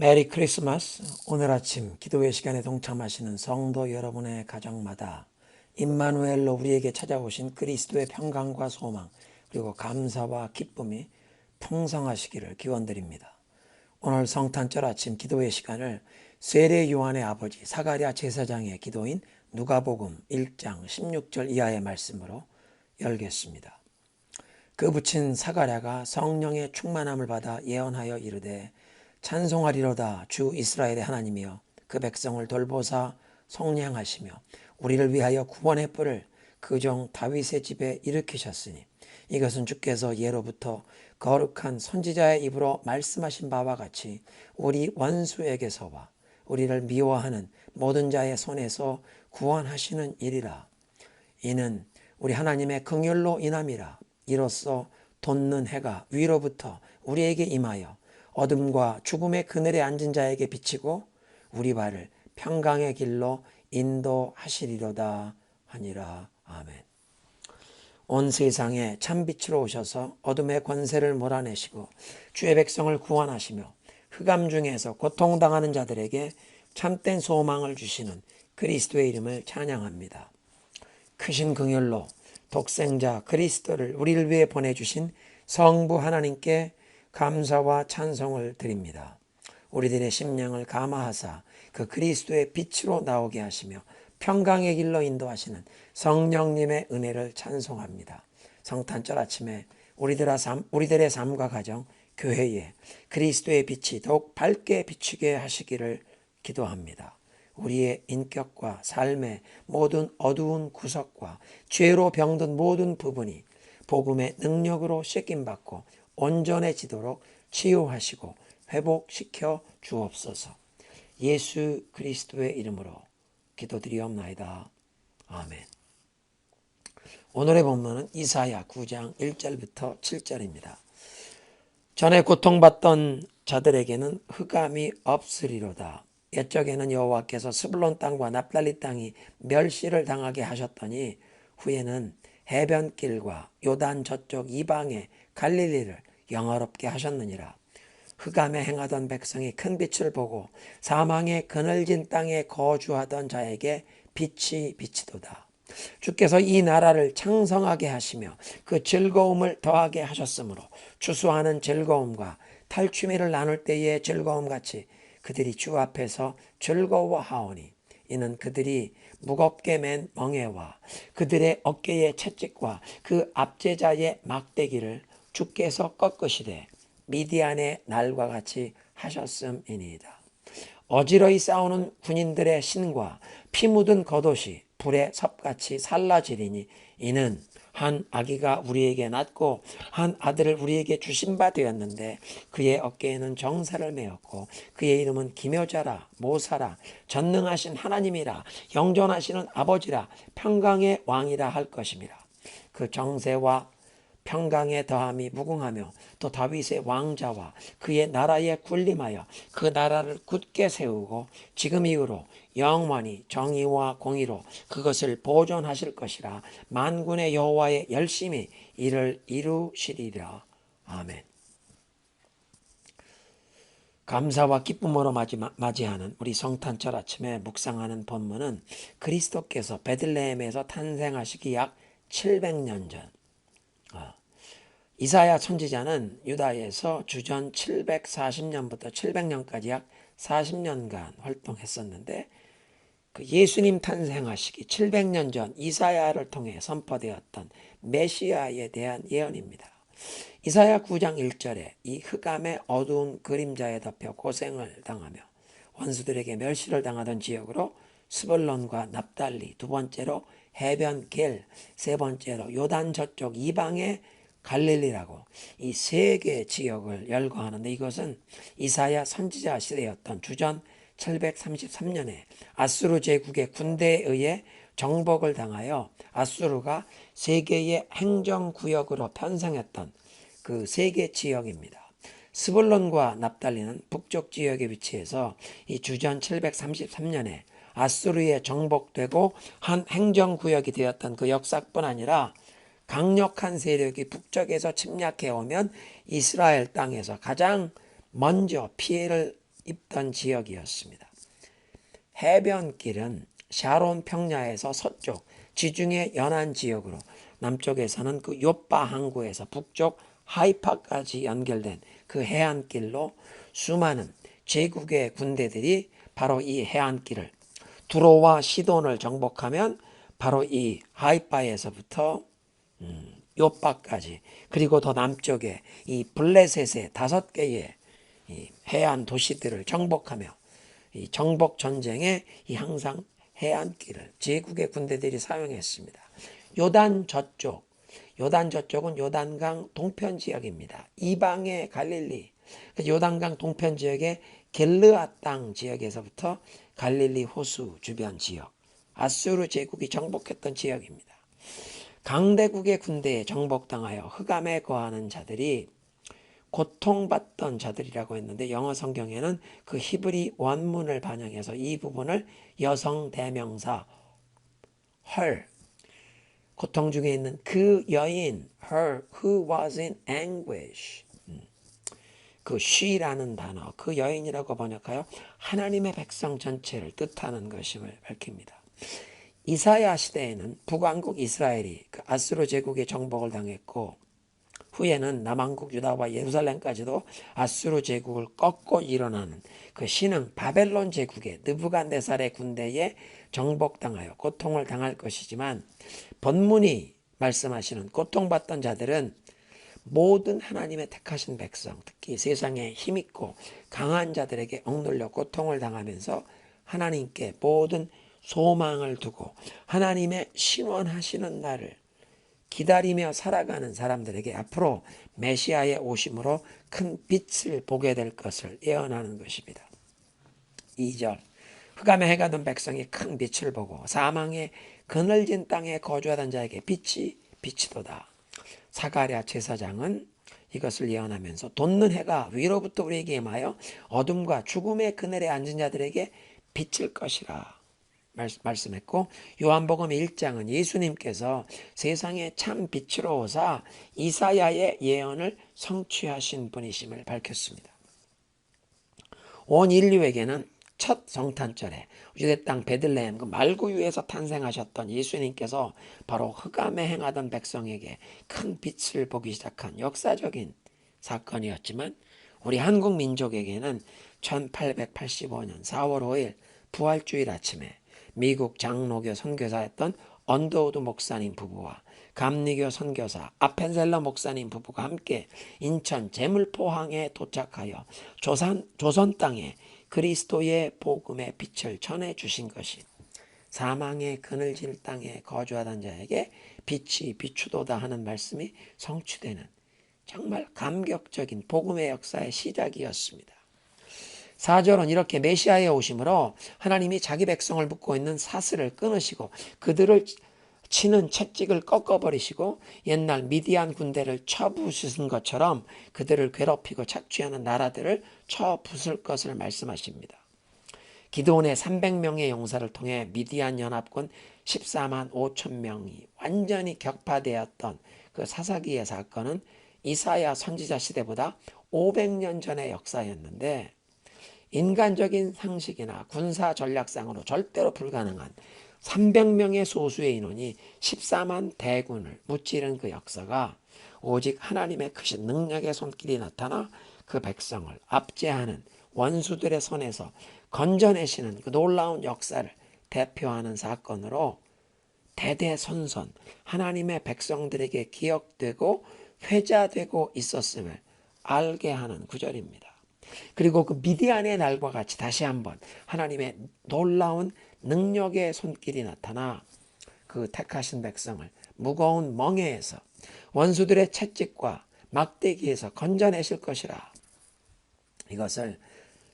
메리 크리스마스. 오늘 아침 기도회 시간에 동참하시는 성도 여러분의 가정마다 임마누엘로 우리에게 찾아오신 그리스도의 평강과 소망 그리고 감사와 기쁨이 풍성하시기를 기원드립니다. 오늘 성탄절 아침 기도회 시간을 세례 요한의 아버지 사가랴 제사장의 기도인 누가복음 1장 16절 이하의 말씀으로 열겠습니다. 그 붙인 사가랴가 성령의 충만함을 받아 예언하여 이르되 찬송하리로다 주 이스라엘의 하나님이여. 그 백성을 돌보사 성량하시며 우리를 위하여 구원의 뿔을 그 종 다윗의 집에 일으키셨으니 이것은 주께서 예로부터 거룩한 선지자의 입으로 말씀하신 바와 같이 우리 원수에게서와 우리를 미워하는 모든 자의 손에서 구원하시는 일이라. 이는 우리 하나님의 긍휼로 인함이라. 이로써 돋는 해가 위로부터 우리에게 임하여 어둠과 죽음의 그늘에 앉은 자에게 비치고 우리 발을 평강의 길로 인도하시리로다 하니라 아멘. 온 세상에 참빛으로 오셔서 어둠의 권세를 몰아내시고 주의 백성을 구원하시며 흑암 중에서 고통당하는 자들에게 참된 소망을 주시는 그리스도의 이름을 찬양합니다. 크신 긍휼로 독생자 그리스도를 우리를 위해 보내주신 성부 하나님께 감사와 찬송을 드립니다. 우리들의 심령을 감화하사 그 그리스도의 빛으로 나오게 하시며 평강의 길로 인도하시는 성령님의 은혜를 찬송합니다. 성탄절 아침에 우리들의, 삶, 우리들의 삶과 가정, 교회에 그리스도의 빛이 더욱 밝게 비추게 하시기를 기도합니다. 우리의 인격과 삶의 모든 어두운 구석과 죄로 병든 모든 부분이 복음의 능력으로 씻김받고 온전해지도록 치유하시고 회복시켜 주옵소서. 예수 그리스도의 이름으로 기도드리옵나이다. 아멘. 오늘의 본문은 이사야 9장 1절부터 7절입니다. 전에 고통받던 자들에게는 흑암이 없으리로다. 옛적에는 여호와께서 스불론 땅과 납달리 땅이 멸시를 당하게 하셨더니 후에는 해변길과 요단 저쪽 이방의 갈릴리를 영화롭게 하셨느니라. 흑암에 행하던 백성이 큰 빛을 보고 사망의 그늘진 땅에 거주하던 자에게 빛이 비치도다. 주께서 이 나라를 창성하게 하시며 그 즐거움을 더하게 하셨으므로 추수하는 즐거움과 탈취미를 나눌 때의 즐거움 같이 그들이 주 앞에서 즐거워하오니 이는 그들이 무겁게 맨 멍에와 그들의 어깨의 채찍과 그 압제자의 막대기를 주께서 꺾으시되 미디안의 날과 같이 하셨음이니이다. 어지러이 싸우는 군인들의 신과 피 묻은 겉옷이 불의 섭같이 살라지리니 이는 한 아기가 우리에게 낳고 한 아들을 우리에게 주신 바 되었는데 그의 어깨에는 정사를 메었고 그의 이름은 기묘자라 모사라 전능하신 하나님이라 영존하시는 아버지라 평강의 왕이라 할 것입니다. 그 정세와 평강의 더함이 무궁하며 또 다윗의 왕자와 그의 나라에 군림하여 그 나라를 굳게 세우고 지금 이후로 영원히 정의와 공의로 그것을 보존하실 것이라 만군의 여호와의 열심히 이를 이루시리라. 아멘. 감사와 기쁨으로 맞이하는 우리 성탄절 아침에 묵상하는 본문은 그리스도께서 베들레헴에서 탄생하시기 약 700년 전 아, 이사야 선지자는 유다에서 주전 740년부터 700년까지 약 40년간 활동했었는데 그 예수님 탄생하시기 700년 전 이사야를 통해 선포되었던 메시아에 대한 예언입니다. 이사야 9장 1절에 이 흑암의 어두운 그림자에 덮여 고생을 당하며 원수들에게 멸시를 당하던 지역으로 스벌론과 납달리, 두 번째로 해변 길, 세 번째로 요단 저쪽 이방의 갈릴리라고 이 세 개의 지역을 열거하는데 이것은 이사야 선지자 시대였던 주전 733년에 아수르 제국의 군대에 의해 정복을 당하여 아수르가 세계의 행정구역으로 편성했던 그 세 개 지역입니다. 스불론과 납달리는 북쪽 지역에 위치해서 이 주전 733년에 아수르에 정복되고 한 행정구역이 되었던 그 역사뿐 아니라 강력한 세력이 북쪽에서 침략해 오면 이스라엘 땅에서 가장 먼저 피해를 입던 지역이었습니다. 해변길은 샤론 평야에서 서쪽 지중해 연안 지역으로 남쪽에서는 그 요빠 항구에서 북쪽 하이파까지 연결된 그 해안길로 수많은 제국의 군대들이 바로 이 해안길을 두로와 시돈을 정복하면 바로 이 하이파에서부터 음, 요빠까지 그리고 더 남쪽에 이 블레셋의 다섯 개의 해안 도시들을 정복하며 이 정복 전쟁에 이 항상 해안길을 제국의 군대들이 사용했습니다. 요단 저쪽, 요단 저쪽은 요단강 동편 지역입니다. 이방의 갈릴리, 그 요단강 동편 지역의 겔르아 땅 지역에서부터 갈릴리 호수 주변 지역, 아수르 제국이 정복했던 지역입니다. 강대국의 군대에 정복당하여 흑암에 거하는 자들이 고통받던 자들이라고 했는데 영어 성경에는 그 히브리 원문을 반영해서 이 부분을 여성 대명사 her 고통 중에 있는 그 여인 her who was in anguish 음. 그 she라는 단어 그 여인이라고 번역하여 하나님의 백성 전체를 뜻하는 것임을 밝힙니다. 이사야 시대에는 북왕국 이스라엘이 그 아스로 제국의 정복을 당했고 후에는 남왕국 유다와 예루살렘까지도 아수르 제국을 꺾고 일어나는 그 신흥 바벨론 제국의 느부간네살의 군대에 정복당하여 고통을 당할 것이지만 본문이 말씀하시는 고통받던 자들은 모든 하나님의 택하신 백성, 특히 세상에 힘있고 강한 자들에게 억눌려 고통을 당하면서 하나님께 모든 소망을 두고 하나님의 신원하시는 날을 기다리며 살아가는 사람들에게 앞으로 메시아의 오심으로 큰 빛을 보게 될 것을 예언하는 것입니다. 2절 흑암에 해가 든 백성이 큰 빛을 보고 사망의 그늘진 땅에 거주하던 자에게 빛이 비치도다. 사가랴 제사장은 이것을 예언하면서 돋는 해가 위로부터 우리에게 임하여 어둠과 죽음의 그늘에 앉은 자들에게 비칠 것이라. 말 씀했고 요한복음 1장은 예수님께서 세상에 참 빛으로 오사 이사야의 예언을 성취하신 분이심을 밝혔습니다. 온 인류에게는 첫 성탄절에 유대 땅 베들레헴 그 말구유에서 탄생하셨던 예수님께서 바로 흑암에 행하던 백성에게 큰 빛을 보기 시작한 역사적인 사건이었지만 우리 한국 민족에게는 1885년 4월 5일 부활주일 아침에 미국 장로교 선교사였던 언더우드 목사님 부부와 감리교 선교사 아펜셀러 목사님 부부가 함께 인천 제물포항에 도착하여 조선, 조선 땅에 그리스도의 복음의 빛을 전해 주신 것이 사망의 그늘질 땅에 거주하던 자에게 빛이 비추도다 하는 말씀이 성취되는 정말 감격적인 복음의 역사의 시작이었습니다. 4절은 이렇게 메시아의 오심으로 하나님이 자기 백성을 묶고 있는 사슬을 끊으시고 그들을 치는 채찍을 꺾어버리시고 옛날 미디안 군대를 쳐부수신 것처럼 그들을 괴롭히고 착취하는 나라들을 쳐부술 것을 말씀하십니다. 기도원의 300명의 용사를 통해 미디안 연합군 14만 5천 명이 완전히 격파되었던 그 사사기의 사건은 이사야 선지자 시대보다 500년 전의 역사였는데 인간적인 상식이나 군사 전략상으로 절대로 불가능한 300명의 소수의 인원이 14만 대군을 무찌른 그 역사가 오직 하나님의 크신 능력의 손길이 나타나 그 백성을 압제하는 원수들의 손에서 건져내시는 그 놀라운 역사를 대표하는 사건으로 대대손손 하나님의 백성들에게 기억되고 회자되고 있었음을 알게 하는 구절입니다. 그리고 그 미디안의 날과 같이 다시 한번 하나님의 놀라운 능력의 손길이 나타나 그 택하신 백성을 무거운 멍에에서 원수들의 채찍과 막대기에서 건져내실 것이라. 이것을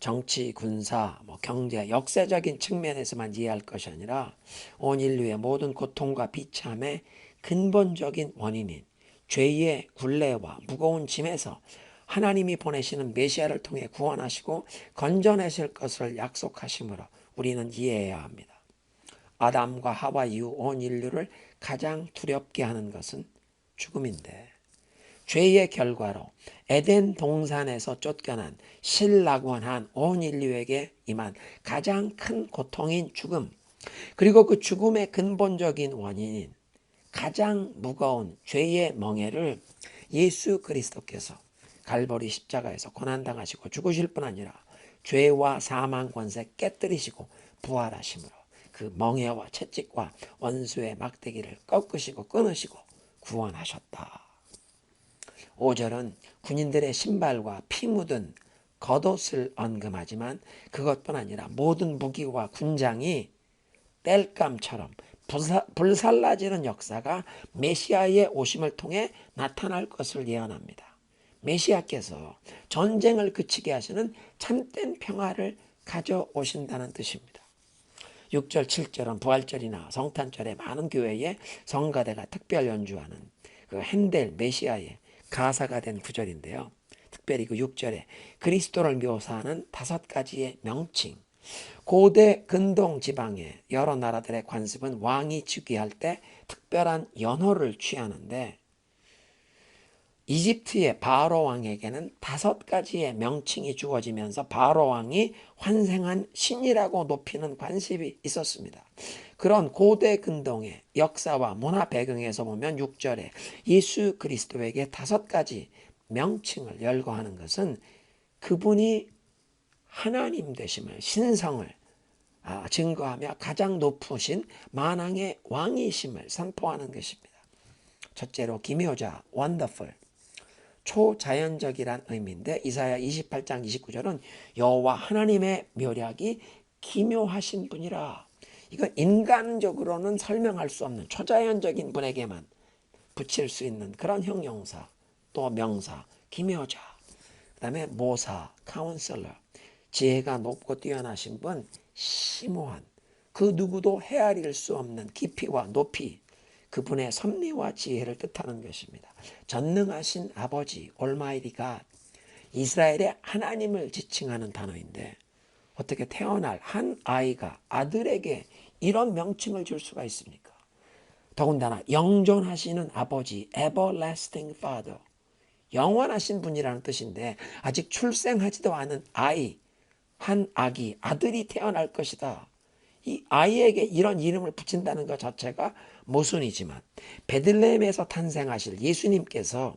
정치, 군사, 뭐 경제, 역사적인 측면에서만 이해할 것이 아니라 온 인류의 모든 고통과 비참의 근본적인 원인인 죄의 굴레와 무거운 짐에서 하나님이 보내시는 메시아를 통해 구원하시고 건져내실 것을 약속하심으로 우리는 이해해야 합니다. 아담과 하와 이후 온 인류를 가장 두렵게 하는 것은 죽음인데 죄의 결과로 에덴 동산에서 쫓겨난 신락원한 온 인류에게 임한 가장 큰 고통인 죽음, 그리고 그 죽음의 근본적인 원인인 가장 무거운 죄의 멍에를 예수 그리스도께서 갈보리 십자가에서 고난당하시고 죽으실 뿐 아니라 죄와 사망 권세 깨뜨리시고 부활하심으로 그 멍에와 채찍과 원수의 막대기를 꺾으시고 끊으시고 구원하셨다. 5절은 군인들의 신발과 피 묻은 겉옷을 언금하지만 그것뿐 아니라 모든 무기와 군장이 땔감처럼 불살라지는 역사가 메시아의 오심을 통해 나타날 것을 예언합니다. 메시아께서 전쟁을 그치게 하시는 참된 평화를 가져오신다는 뜻입니다. 6절, 7절은 부활절이나 성탄절에 많은 교회에 성가대가 특별 연주하는 그 핸델 메시아의 가사가 된 구절인데요. 특별히 그 6절에 그리스도를 묘사하는 다섯 가지의 명칭. 고대 근동 지방의 여러 나라들의 관습은 왕이 즉위할 때 특별한 연호를 취하는데 이집트의 바로 왕에게는 다섯 가지의 명칭이 주어지면서 바로 왕이 환생한 신이라고 높이는 관습이 있었습니다. 그런 고대 근동의 역사와 문화 배경에서 보면 6절에 예수 그리스도에게 다섯 가지 명칭을 열거하는 것은 그분이 하나님 되심을 신성을 아, 증거하며 가장 높으신 만왕의 왕이심을 선포하는 것입니다. 첫째로 기묘자, 원더풀, 초자연적이란 의미인데 이사야 28장 29절은 여호와 하나님의 묘략이 기묘하신 분이라. 이건 인간적으로는 설명할 수 없는 초자연적인 분에게만 붙일 수 있는 그런 형용사 또 명사 기묘자. 그 다음에 모사 카운슬러 지혜가 높고 뛰어나신 분 심오한. 그 누구도 헤아릴 수 없는 깊이와 높이 그분의 섭리와 지혜를 뜻하는 것입니다. 전능하신 아버지 올마이리가 이스라엘의 하나님을 지칭하는 단어인데 어떻게 태어날 한 아이가 아들에게 이런 명칭을 줄 수가 있습니까? 더군다나 영존하시는 아버지, everlasting father, 영원하신 분이라는 뜻인데 아직 출생하지도 않은 아이, 한 아기, 아들이 태어날 것이다. 이 아이에게 이런 이름을 붙인다는 것 자체가 모순이지만 베들레헴에서 탄생하실 예수님께서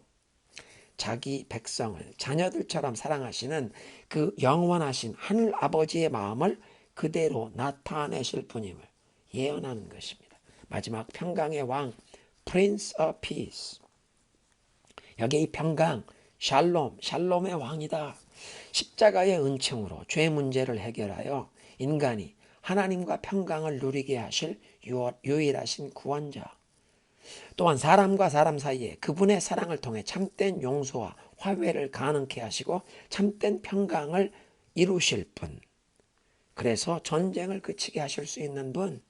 자기 백성을 자녀들처럼 사랑하시는 그 영원하신 하늘 아버지의 마음을 그대로 나타내실 분임을 예언하는 것입니다. 마지막 평강의 왕 Prince of Peace 여기 이 평강 샬롬 샬롬의 왕이다. 십자가의 은총으로 죄 문제를 해결하여 인간이 하나님과 평강을 누리게 하실 유일하신 구원자. 또한 사람과 사람 사이에 그분의 사랑을 통해 참된 용서와 화해를 가능케 하시고 참된 평강을 이루실 분. 그래서 전쟁을 그치게 하실 수 있는 분.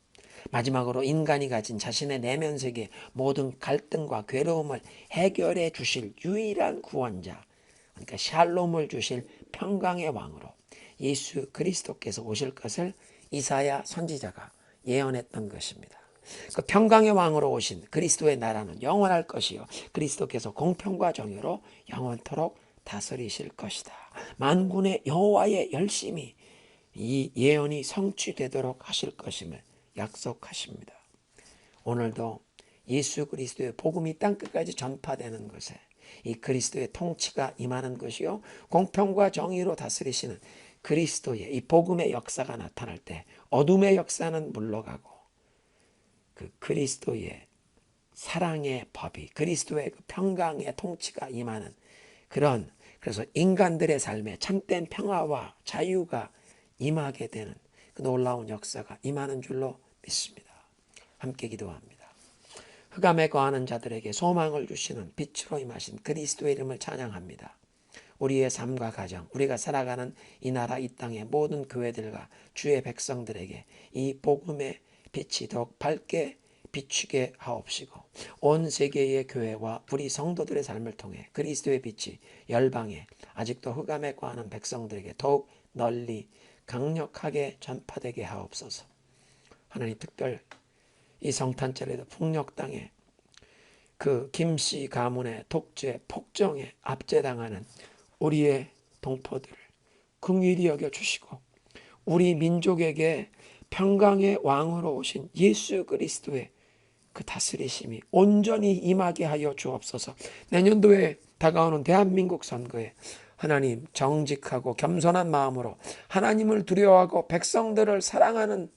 마지막으로 인간이 가진 자신의 내면 세계 모든 갈등과 괴로움을 해결해 주실 유일한 구원자. 그러니까 샬롬을 주실 평강의 왕으로 예수 그리스도께서 오실 것을 이사야 선지자가 예언했던 것입니다. 그 평강의 왕으로 오신 그리스도의 나라는 영원할 것이요 그리스도께서 공평과 정의로 영원토록 다스리실 것이다. 만군의 여호와의 열심히 이 예언이 성취되도록 하실 것임을 약속하십니다. 오늘도 예수 그리스도의 복음이 땅 끝까지 전파되는 것에 이 그리스도의 통치가 임하는 것이요 공평과 정의로 다스리시는 그리스도의 이 복음의 역사가 나타날 때 어둠의 역사는 물러가고 그 그리스도의 사랑의 법이 그리스도의 그 평강의 통치가 임하는 그런 그래서 인간들의 삶에 참된 평화와 자유가 임하게 되는 그 놀라운 역사가 임하는 줄로 믿습니다. 함께 기도합니다. 흑암에 거하는 자들에게 소망을 주시는 빛으로 임하신 그리스도의 이름을 찬양합니다. 우리의 삶과 가정, 우리가 살아가는 이 나라 이 땅의 모든 교회들과 주의 백성들에게 이 복음의 빛이 더욱 밝게 비추게 하옵시고 온 세계의 교회와 우리 성도들의 삶을 통해 그리스도의 빛이 열방에 아직도 흑암에 거하는 백성들에게 더욱 널리 강력하게 전파되게 하옵소서. 하나님 특별 이 성탄절에도 풍력 땅에 그 김씨 가문의 독재 폭정에 압제당하는 우리의 동포들을 긍휼히 여겨 주시고 우리 민족에게 평강의 왕으로 오신 예수 그리스도의 그 다스리심이 온전히 임하게 하여 주옵소서. 내년도에 다가오는 대한민국 선거에 하나님 정직하고 겸손한 마음으로 하나님을 두려워하고 백성들을 사랑하는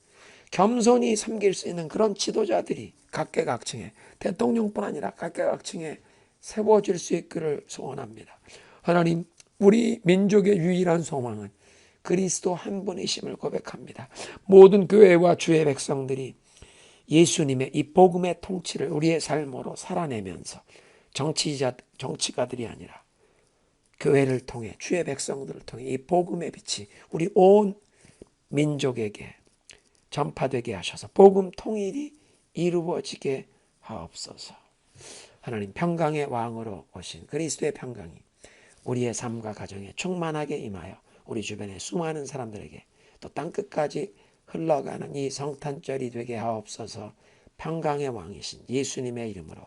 겸손히 섬길 수 있는 그런 지도자들이 각계각층에 대통령뿐 아니라 각계각층에 세워질 수 있기를 소원합니다. 하나님 우리 민족의 유일한 소망은 그리스도 한 분이심을 고백합니다. 모든 교회와 주의 백성들이 예수님의 이 복음의 통치를 우리의 삶으로 살아내면서 정치자 정치가들이 아니라 교회를 통해 주의 백성들을 통해 이 복음의 빛이 우리 온 민족에게 전파되게 하셔서 복음 통일이 이루어지게 하옵소서. 하나님 평강의 왕으로 오신 그리스도의 평강이 우리의 삶과 가정에 충만하게 임하여 우리 주변의 수많은 사람들에게 또 땅 끝까지 흘러가는 이 성탄절이 되게 하옵소서. 평강의 왕이신 예수님의 이름으로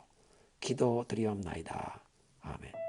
기도드리옵나이다. 아멘.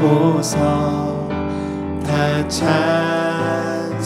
받을고서 다 찬송하